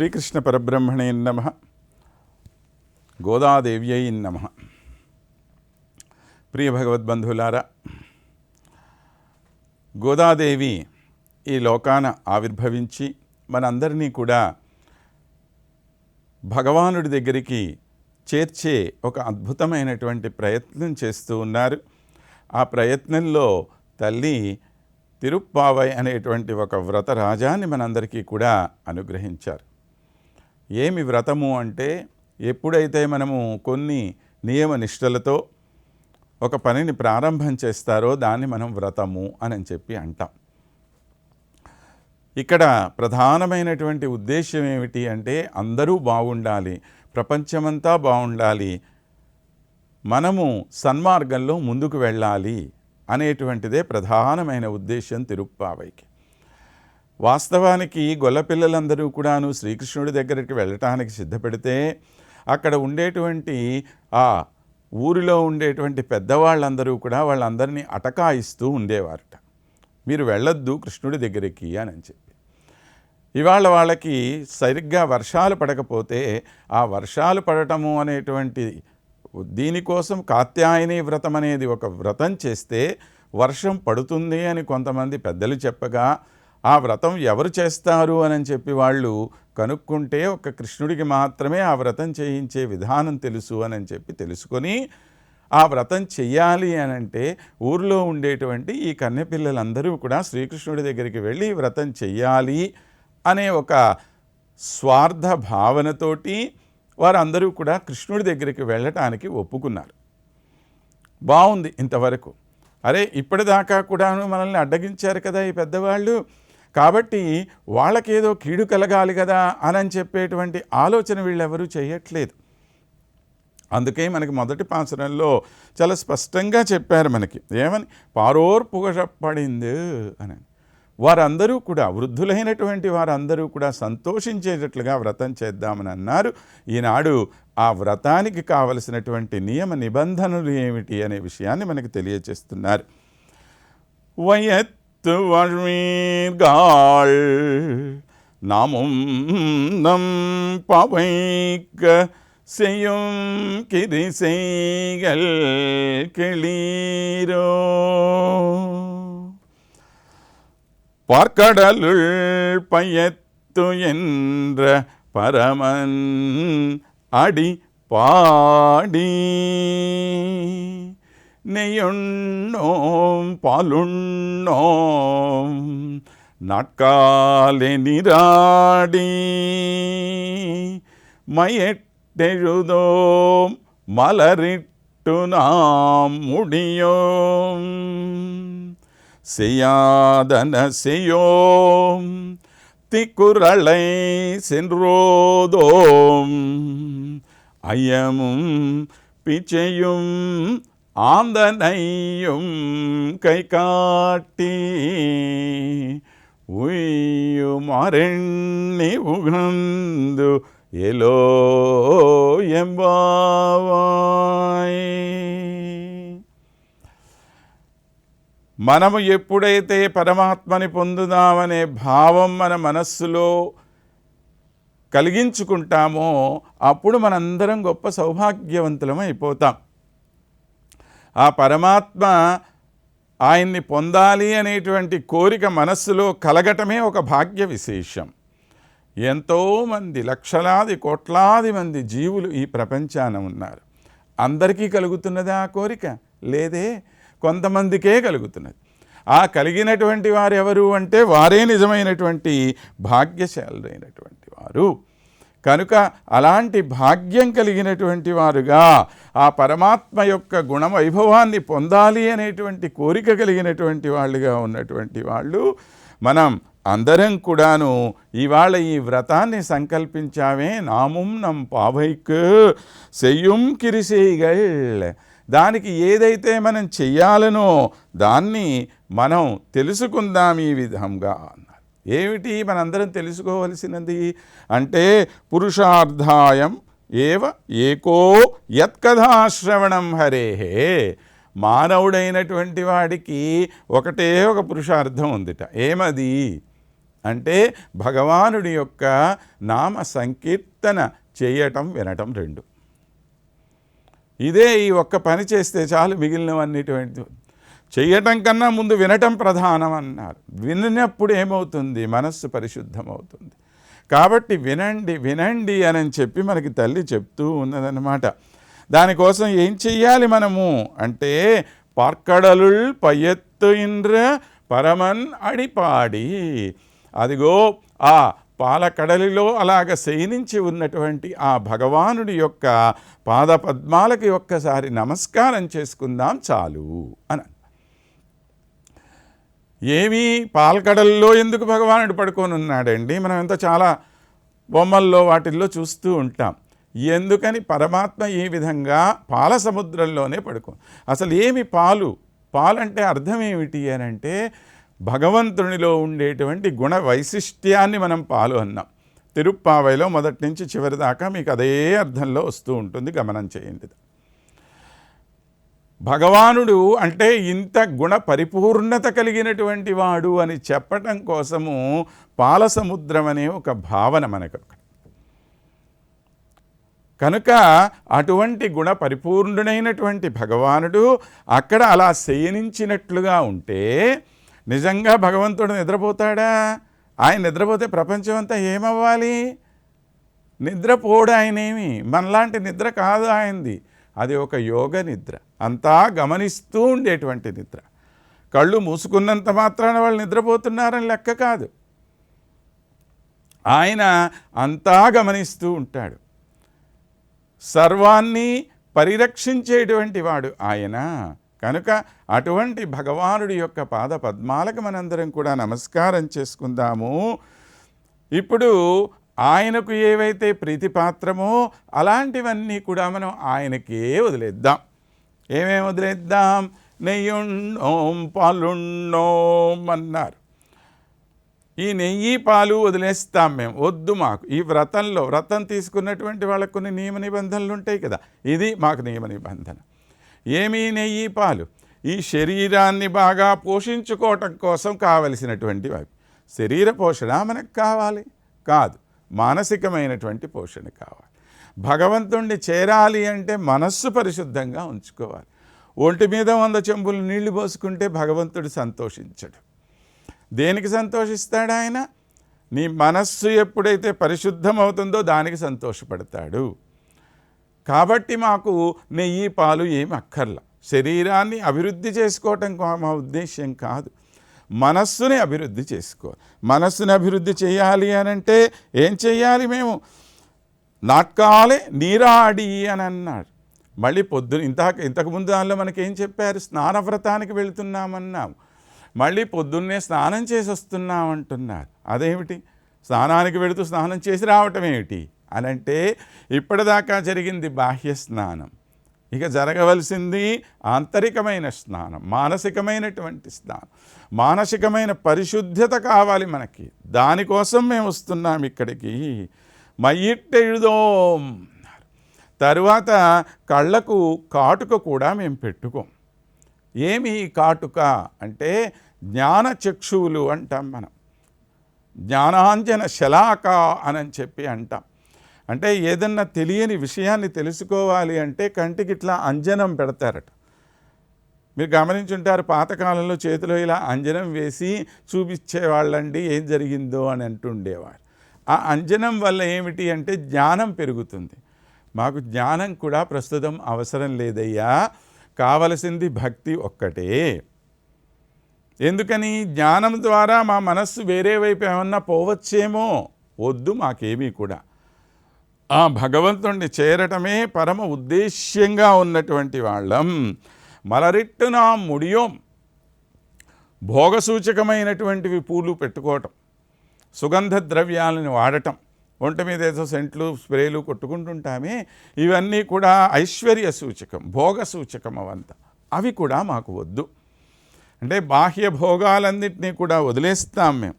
శ్రీకృష్ణ పరబ్రహ్మణే నమ గోదాదేవ్యై నమ. ప్రియ భగవద్బంధువులారా గోదాదేవి ఈ లోకాన ఆవిర్భవించి మనందరినీ కూడా భగవానుడి దగ్గరికి చేర్చే ఒక అద్భుతమైనటువంటి ప్రయత్నం చేస్తూ ఉన్నారు. ఆ ప్రయత్నంలో తల్లి తిరుప్పావై అనేటువంటి ఒక వ్రత రాజాన్ని మనందరికీ కూడా అనుగ్రహించారు. ఏమి వ్రతము అంటే ఎప్పుడైతే మనము కొన్ని నియమ నిష్టలతో ఒక పనిని ప్రారంభం చేస్తారో దాన్ని మనం వ్రతము అని చెప్పి అంటాం. ఇక్కడ ప్రధానమైనటువంటి ఉద్దేశం ఏమిటి అంటే అందరూ బాగుండాలి ప్రపంచమంతా బాగుండాలి మనము సన్మార్గంలో ముందుకు వెళ్ళాలి అనేటువంటిదే ప్రధానమైన ఉద్దేశం తిరుప్పావైకి. వాస్తవానికి గొల్లపిల్లలందరూ కూడాను శ్రీకృష్ణుడి దగ్గరికి వెళ్ళటానికి సిద్ధపెడితే అక్కడ ఉండేటువంటి ఆ ఊరిలో ఉండేటువంటి పెద్దవాళ్ళందరూ కూడా వాళ్ళందరినీ అటకాయిస్తూ ఉండేవారట. మీరు వెళ్ళొద్దు కృష్ణుడి దగ్గరికి అని చెప్పి. ఇవాళ వాళ్ళకి సరిగ్గా వర్షాలు పడకపోతే ఆ వర్షాలు పడటము అనేటువంటి దీనికోసం కాత్యాయని వ్రతం అనేది ఒక వ్రతం చేస్తే వర్షం పడుతుంది అని కొంతమంది పెద్దలు చెప్పగా ఆ వ్రతం ఎవరు చేస్తారు అని చెప్పి వాళ్ళు కనుక్కుంటే ఒక కృష్ణుడికి మాత్రమే ఆ వ్రతం చేయించే విధానం తెలుసు అని చెప్పి తెలుసుకొని ఆ వ్రతం చెయ్యాలి అని అంటే ఊర్లో ఉండేటువంటి ఈ కన్నెపిల్లలందరూ కూడా శ్రీకృష్ణుడి దగ్గరికి వెళ్ళి వ్రతం చెయ్యాలి అనే ఒక స్వార్థ భావనతోటి వారందరూ కూడా కృష్ణుడి దగ్గరికి వెళ్ళటానికి ఒప్పుకున్నారు. బాగుంది ఇంతవరకు. అరే ఇప్పటిదాకా కూడాను మనల్ని అడ్డగించారు కదా ఈ పెద్దవాళ్ళు. కాబట్టి వాళ్ళకేదో కీడు కలగాలి కదా అని చెప్పేటువంటి ఆలోచన వీళ్ళెవరూ చేయట్లేదు. అందుకే మనకి మొదటి పాసరంలో చాలా స్పష్టంగా చెప్పారు మనకి. ఏమని? పారోర్ పుగపడింది అని. వారందరూ కూడా వృద్ధులైనటువంటి వారందరూ కూడా సంతోషించేటట్లుగా వ్రతం చేద్దామని అన్నారు. ఈనాడు ఆ వ్రతానికి కావలసినటువంటి నియమ నిబంధనలు ఏమిటి అనే విషయాన్ని మనకి తెలియచేస్తున్నారు వయత్ వழ்வீர்கள் நாமும் நம் பவைக்க செய்யும் கிரிசைகள் கிளீரோ. பார்க்கடலுள் பயத்து என்ற பரமன் அடி பாடி. நெய்யுண்ணோம் பாலுண்ணோம் நாட்காலே நிராடி மயட்டெழுதோம் மலரிட்டு நாம் முடியோம் செய்யாதன செய்யோம் திக்குறளை சென்றோதோம் ஐயமும் பிச்சையும் ஆந்தனையும் கை காட்டி உய்யுமரெண்ணி உகந்து எலோ ఎంబావాయ్ మనము ఎప్పుడైతే పరమాత్మని పొందుదామనే భావం మన మనస్సులో కలిగించుకుంటామో అప్పుడు మనందరం గొప్ప సౌభాగ్యవంతులం అయిపోతాం ఆ పరమాత్మ ఆయన్ని పొందాలి అనేటువంటి కోరిక మనస్సులో కలగటమే ఒక భాగ్య విశేషం. ఎంతోమంది లక్షలాది కోట్లాది మంది జీవులు ఈ ప్రపంచాన ఉన్నారు. అందరికీ కలుగుతున్నది ఆ కోరిక? లేదే కొంతమందికే కలుగుతున్నది. ఆ కలిగినటువంటి వారు ఎవరు అంటే వారే నిజమైనటువంటి భాగ్యశాలురైనటువంటి వారు. కనుక అలాంటి భాగ్యం కలిగినటువంటి వారుగా ఆ పరమాత్మ యొక్క గుణ వైభవాన్ని పొందాలి అనేటువంటి కోరిక కలిగినటువంటి వాళ్ళుగా ఉన్నటువంటి వాళ్ళు మనం అందరం కూడాను ఇవాళ ఈ వ్రతాన్ని సంకల్పించామే. నాముం నం పావైకు సెయ్యుం కిరిసేయిగల్ దానికి ఏదైతే మనం చెయ్యాలనో దాన్ని మనం తెలుసుకుందాం ఈ విధంగా ఏమిటి మనందరం తెలుసుకోవలసినది? అంటే పురుషార్థాయం ఏవ ఏకో యత్కథాశ్రవణం హరేహే మానవుడైనటువంటి వాడికి ఒకటే ఒక పురుషార్థం ఉందిట. ఏమది? అంటే భగవానుడి యొక్క నామ సంకీర్తన చేయటం వినటం రెండు. ఇదే ఈ ఒక్క పని చేస్తే చాలు మిగిలినవన్నిటువంటి చేయటం కన్నా ముందు వినటం ప్రధానం అన్నారు విన్నప్పుడు ఏమవుతుంది? మనస్సు పరిశుద్ధమవుతుంది. కాబట్టి వినండి వినండి అని చెప్పి మనకి తల్లి చెప్తూ ఉన్నదన్నమాట. దానికోసం ఏం చెయ్యాలి మనము? అంటే పార్కడలుల్ పయ్యత్తు ఇంద్ర పరమన్ అడిపాడి. అదిగో ఆ పాలకడలిలో అలాగ శయనించి ఉన్నటువంటి ఆ భగవానుడి యొక్క పాదపద్మాలకి ఒక్కసారి నమస్కారం చేసుకుందాం చాలు అని ఏమీ పాలకడల్లో ఎందుకు భగవానుడు పడుకొని ఉన్నాడండి మనం ఎంత చాలా బొమ్మల్లో వాటిల్లో చూస్తూ ఉంటాం. ఎందుకని పరమాత్మ ఈ విధంగా పాల సముద్రంలోనే పడుకో? అసలు ఏమి పాలు? పాలంటే అర్థం ఏమిటి అని అంటే భగవంతునిలో ఉండేటువంటి గుణ వైశిష్ట్యాన్ని మనం పాలు అన్నాం. తిరుప్పావైలో మొదటి నుంచి చివరి దాకా మీకు అదే అర్థంలో వస్తూ ఉంటుంది. గమనం చేయండి. భగవానుడు అంటే ఇంత గుణ పరిపూర్ణత కలిగినటువంటి వాడు అని చెప్పటం కోసము పాలసముద్రం అనే ఒక భావన మనకు. కనుక అటువంటి గుణ పరిపూర్ణుడైనటువంటి భగవానుడు అక్కడ అలా శయనించినట్లుగా ఉంటే నిజంగా భగవంతుడు నిద్రపోతాడా? ఆయన నిద్రపోతే ప్రపంచం అంతా ఏమవ్వాలి? నిద్రపోడు ఆయనేమి? మనలాంటి నిద్ర కాదు ఆయనది. అది ఒక యోగ నిద్ర. అంతా గమనిస్తూ ఉండేటువంటి నిద్ర. కళ్ళు మూసుకున్నంత మాత్రాన వాళ్ళు నిద్రపోతున్నారని లెక్క కాదు. ఆయన అంతా గమనిస్తూ ఉంటాడు. సర్వాన్ని పరిరక్షించేటువంటి వాడు ఆయన. కనుక అటువంటి భగవానుడి యొక్క పాద పద్మాలకు మనందరం కూడా నమస్కారం చేసుకుందాము. ఇప్పుడు ఆయనకు ఏవైతే ప్రీతిపాత్రమో అలాంటివన్నీ కూడా మనం ఆయనకే వదిలేద్దాం. ఏమేమి వదిలేద్దాం నెయ్యుండోం పాలుండోం అన్నారు. ఈ నెయ్యి పాలు వదిలేస్తాం మేము. వద్దు మాకు. ఈ వ్రతంలో వ్రతం తీసుకున్నటువంటి వాళ్ళకు కొన్ని నియమ నిబంధనలు ఉంటాయి కదా. ఇది మాకు నియమ నిబంధన. ఏమీ నెయ్యి పాలు? ఈ శరీరాన్ని బాగా పోషించుకోవటం కోసం కావలసినటువంటివి అవి శరీర పోషణ మనకు కావాలి. కాదు మానసికమైనటువంటి పోషణ కావాలి. భగవంతుణ్ణి చేరాలి అంటే మనస్సు పరిశుద్ధంగా ఉంచుకోవాలి. ఒంటి మీద వంద చెంబులు నీళ్ళు పోసుకుంటే భగవంతుడు సంతోషించడు. దేనికి సంతోషిస్తాడు ఆయన? నీ మనస్సు ఎప్పుడైతే పరిశుద్ధమవుతుందో దానికి సంతోషపడతాడు. కాబట్టి మాకు నెయ్యి పాలు ఏమి అక్కర్లా. శరీరాన్ని అభివృద్ధి చేసుకోవటం మా ఉద్దేశ్యం కాదు. మనస్సుని అభివృద్ధి చేసుకోవాలి మనస్సుని అభివృద్ధి చేయాలి అని అంటే ఏం చేయాలి మేము? నాట్కాలే నీరాడి అని అన్నాడు. మళ్ళీ పొద్దున ఇంత ఇంతకుముందు దానిలో మనకేం చెప్పారు? స్నానవ్రతానికి వెళుతున్నామన్నాం మళ్ళీ పొద్దున్నే స్నానం చేసి వస్తున్నామంటున్నారు. అదేమిటి? స్నానానికి వెళుతూ స్నానం చేసి రావటం ఏమిటి? అని అంటే ఇప్పటిదాకా జరిగింది బాహ్య స్నానం. ఇక జరగవలసింది ఆంతరికమైన స్నానం మానసికమైనటువంటి స్నానం. మానసికమైన పరిశుద్ధత కావాలి మనకి. దానికోసం మేము వస్తున్నాం ఇక్కడికి. మయ్యిట్టెഴുదోం తరువాత కళ్ళకు కాటుక కూడా మేము పెట్టుకోం. ఏమి కాటుక అంటే జ్ఞానచక్షువులు అంటాం మనం. జ్ఞానాంజన శలాక అని చెప్పి అంటాం. అంటే ఏదన్నా తెలియని విషయాన్ని తెలుసుకోవాలి అంటే కంటికి ఇట్లా అంజనం పెడతారట. మీరు గమనించుంటారు పాతకాలంలో చేతిలో ఇలా అంజనం వేసి చూపించేవాళ్ళండి ఏం జరిగిందో అని అంటుండేవారు ఆ అంజనం వల్ల ఏమిటి అంటే జ్ఞానం పెరుగుతుంది. మాకు జ్ఞానం కూడా ప్రస్తుతం అవసరం లేదయ్యా. కావలసింది భక్తి ఒక్కటే. ఎందుకని? జ్ఞానం ద్వారా మా మనస్సు వేరే వైపు ఏమన్నా పోవచ్చేమో? వద్దు మాకేమీ కూడా. ఆ భగవంతుణ్ణి చేరటమే పరమ ఉద్దేశ్యంగా ఉన్నటువంటి వాళ్ళం. మలరిట్టున ముడియోం. భోగసూచకమైనటువంటివి పూలు పెట్టుకోవటం. సుగంధ ద్రవ్యాలను వాడటం. ఒంటి మీద ఏదో సెంట్లు స్ప్రేలు కొట్టుకుంటుంటామే. ఇవన్నీ కూడా ఐశ్వర్య సూచకం భోగ సూచకం అవంతా. అవి కూడా మాకు వద్దు. అంటే బాహ్య భోగాలన్నింటినీ కూడా వదిలేస్తాం మేము.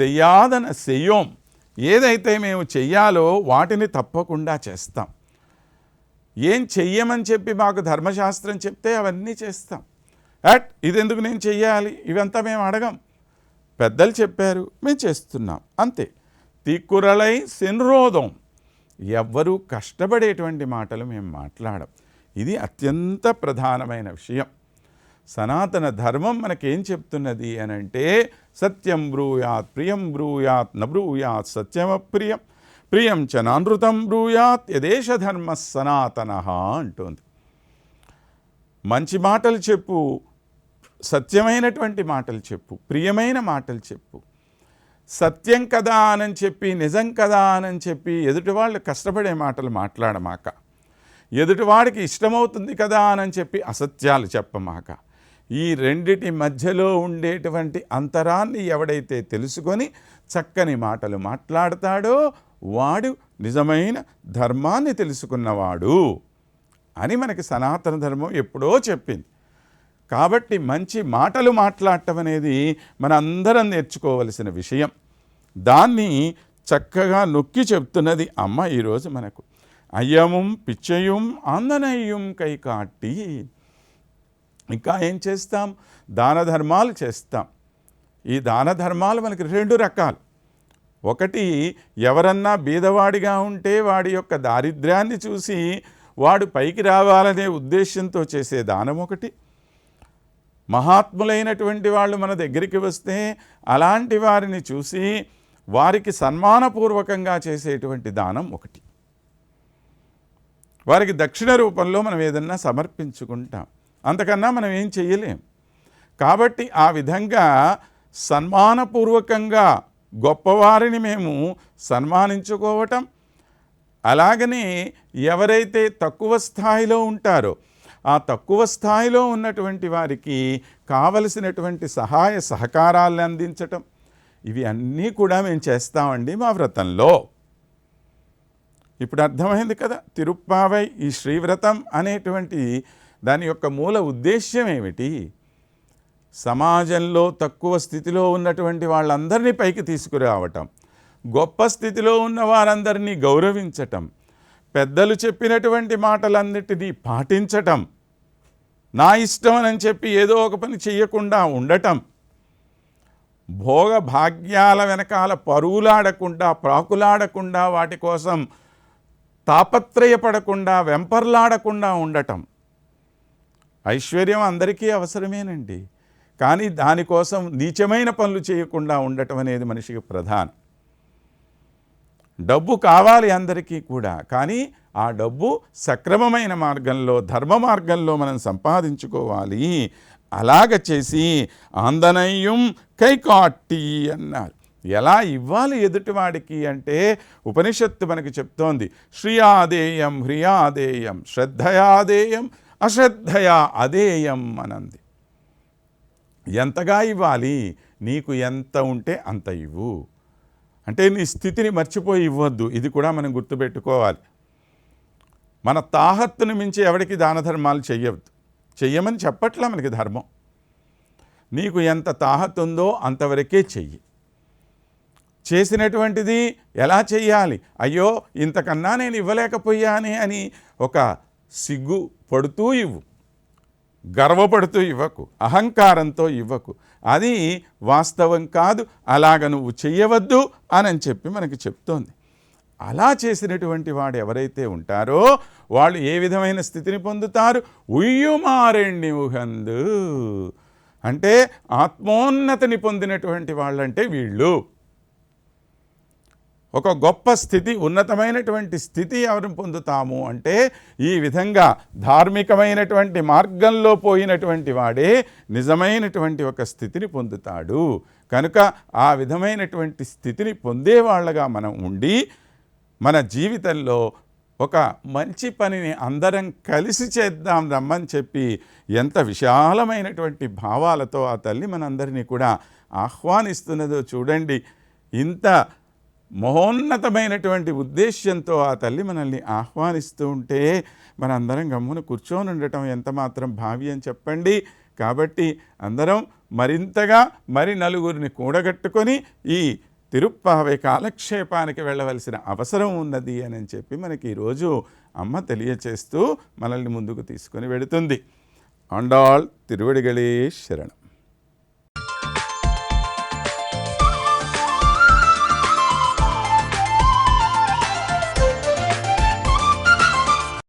చెయ్యాదన చెయ్యోం ఏదైతే మేము చెయ్యాలో వాటిని తప్పకుండా చేస్తాం. ఏం చెయ్యమని చెప్పి మాకు ధర్మశాస్త్రం చెప్తే అవన్నీ చేస్తాం. అట్ ఇదెందుకు నేను చెయ్యాలి? ఇవంతా మేము అడగం. పెద్దలు చెప్పారు మేము చేస్తున్నాం. అంతే. తిక్కురలై శనిరోధం ఎవ్వరూ కష్టపడేటువంటి మాటలు మేము మాట్లాడం. ఇది అత్యంత ప్రధానమైన విషయం. సనాతన ధర్మం మనకేం చెప్తున్నది అని అంటే సత్యం బ్రూయాత్ ప్రియం బ్రూయాత్ న బ్రూయాత్ సత్యమప్రియం ప్రియం చ నానృతం బ్రూయాత్ యదేశ ధర్మ సనాతన అంటుంది. మంచి మాటలు చెప్పు సత్యమైనటువంటి మాటలు చెప్పు ప్రియమైన మాటలు చెప్పు. సత్యం కదా అని చెప్పి నిజం కదా అని చెప్పి ఎదుటివాళ్ళు కష్టపడే మాటలు మాట్లాడమాక. ఎదుటివాడికి ఇష్టమవుతుంది కదా అని చెప్పి అసత్యాలు చెప్పమాక. ఈ రెండిటి మధ్యలో ఉండేటువంటి అంతరాన్ని ఎవడైతే తెలుసుకొని చక్కని మాటలు మాట్లాడతాడో వాడు నిజమైన ధర్మాన్ని తెలుసుకున్నవాడు అని మనకి సనాతన ధర్మం ఎప్పుడో చెప్పింది. కాబట్టి మంచి మాటలు మాట్లాడటం అనేది మన అందరం నేర్చుకోవలసిన విషయం. దాన్ని చక్కగా నొక్కి చెప్తున్నది అమ్మ ఈరోజు మనకు. అయ్యముం పిచ్చయుం ఆందనయ్యం కై కాటి ఇంకా ఏం చేస్తాం? దాన ధర్మాలు చేస్తాం. ఈ దాన ధర్మాలు మనకి రెండు రకాలు. ఒకటి ఎవరన్నా బీదవాడిగా ఉంటే వాడి యొక్క దారిద్ర్యాన్ని చూసి వాడు పైకి రావాలనే ఉద్దేశంతో చేసే దానం ఒకటి. మహాత్ములైనటువంటి వాళ్ళు మన దగ్గరికి వస్తే అలాంటి వారిని చూసి వారికి సన్మానపూర్వకంగా చేసేటువంటి దానం ఒకటి. వారికి దక్షిణ రూపంలో మనం ఏదన్నా సమర్పించుకుంటాం. అంతకన్నా మనం ఏం చెయ్యలేం. కాబట్టి ఆ విధంగా సన్మానపూర్వకంగా గొప్పవారిని మేము సన్మానించుకోవటం అలాగనే ఎవరైతే తక్కువ స్థాయిలో ఉంటారో ఆ తక్కువ స్థాయిలో ఉన్నటువంటి వారికి కావలసినటువంటి సహాయ సహకారాలను అందించటం. ఇవి అన్నీ కూడా మేము చేస్తామండి మా వ్రతంలో. ఇప్పుడు అర్థమైంది కదా? తిరుప్పావై ఈ శ్రీవ్రతం అనేటువంటి దాని యొక్క మూల ఉద్దేశ్యం ఏమిటి? సమాజంలో తక్కువ స్థితిలో ఉన్నటువంటి వాళ్ళందరినీ పైకి తీసుకురావటం. గొప్ప స్థితిలో ఉన్న వారందరినీ గౌరవించటం. పెద్దలు చెప్పినటువంటి మాటలన్నిటినీ పాటించటం. నా ఇష్టం అని చెప్పి ఏదో ఒక పని చేయకుండా ఉండటం భోగ భాగ్యాల వెనకాల పరువులాడకుండా ప్రాకులాడకుండా వాటి కోసం తాపత్రయపడకుండా వెంపర్లాడకుండా ఉండటం ఐశ్వర్యం అందరికీ అవసరమేనండి. కానీ దానికోసం నీచమైన పనులు చేయకుండా ఉండటం అనేది మనిషికి ప్రధానం. డబ్బు కావాలి అందరికీ కూడా. కానీ ఆ డబ్బు సక్రమమైన మార్గంలో ధర్మ మార్గంలో మనం సంపాదించుకోవాలి. అలాగ చేసి ఆందనయ్యం కైకాట్టి అన్నారు. ఎలా ఇవ్వాలి ఎదుటివాడికి అంటే ఉపనిషత్తు మనకి చెప్తోంది. శ్రియాదేయం హ్రియాదేయం శ్రద్ధయాదేయం అశ్రద్ధయా అదేయం అనంది. ఎంతగా ఇవ్వాలి? నీకు ఎంత ఉంటే అంత ఇవ్వు. అంటే నీ స్థితిని మర్చిపోయి ఇవ్వద్దు. ఇది కూడా మనం గుర్తుపెట్టుకోవాలి. మన తాహత్తును మించి ఎవరికి దాన ధర్మాలు చెయ్యవద్దు చెయ్యమని చెప్పట్లా మనకి ధర్మం. నీకు ఎంత తాహత్ ఉందో అంతవరకే చెయ్యి. చేసినటువంటిది ఎలా చెయ్యాలి? అయ్యో ఇంతకన్నా నేను ఇవ్వలేకపోయానే అని ఒక సిగ్గు పడుతూ ఇవ్వు. గర్వపడుతూ ఇవ్వకు అహంకారంతో ఇవ్వకు. అది వాస్తవం కాదు అలాగ నువ్వు చెయ్యవద్దు అని చెప్పి మనకి చెప్తోంది. అలా చేసినటువంటి వాడు ఎవరైతే ఉంటారో వాళ్ళు ఏ విధమైన స్థితిని పొందుతారు? ఉయ్యుమారెండి ఉహందు అంటే ఆత్మోన్నతిని పొందినటువంటి వాళ్ళంటే వీళ్ళు. ఒక గొప్ప స్థితి ఉన్నతమైనటువంటి స్థితి ఎవరిని పొందుతాము అంటే ఈ విధంగా ధార్మికమైనటువంటి మార్గంలో పోయినటువంటి వాడే నిజమైనటువంటి ఒక స్థితిని పొందుతాడు. కనుక ఆ విధమైనటువంటి స్థితిని పొందేవాళ్ళగా మనం ఉండి మన జీవితంలో ఒక మంచి పనిని అందరం కలిసి చేద్దాం రమ్మని చెప్పి ఎంత విశాలమైనటువంటి భావాలతో ఆ తల్లి మనందరినీ కూడా ఆహ్వానిస్తున్నదో చూడండి. ఇంత మహోన్నతమైనటువంటి ఉద్దేశ్యంతో ఆ తల్లి మనల్ని ఆహ్వానిస్తూ ఉంటే మనందరం గమ్మున కూర్చొని ఉండటం ఎంత మాత్రం భావ్యం చెప్పండి. కాబట్టి అందరం మరింతగా మరి నలుగురిని కూడగట్టుకొని ఈ తిరుప్పావే కాలక్షేపానికి వెళ్ళవలసిన అవసరం ఉన్నది అని చెప్పి మనకి ఈరోజు అమ్మ తెలియచేస్తూ మనల్ని ముందుకు తీసుకొని వెడుతుంది. అండాల్ తిరువడిగళే శరణం.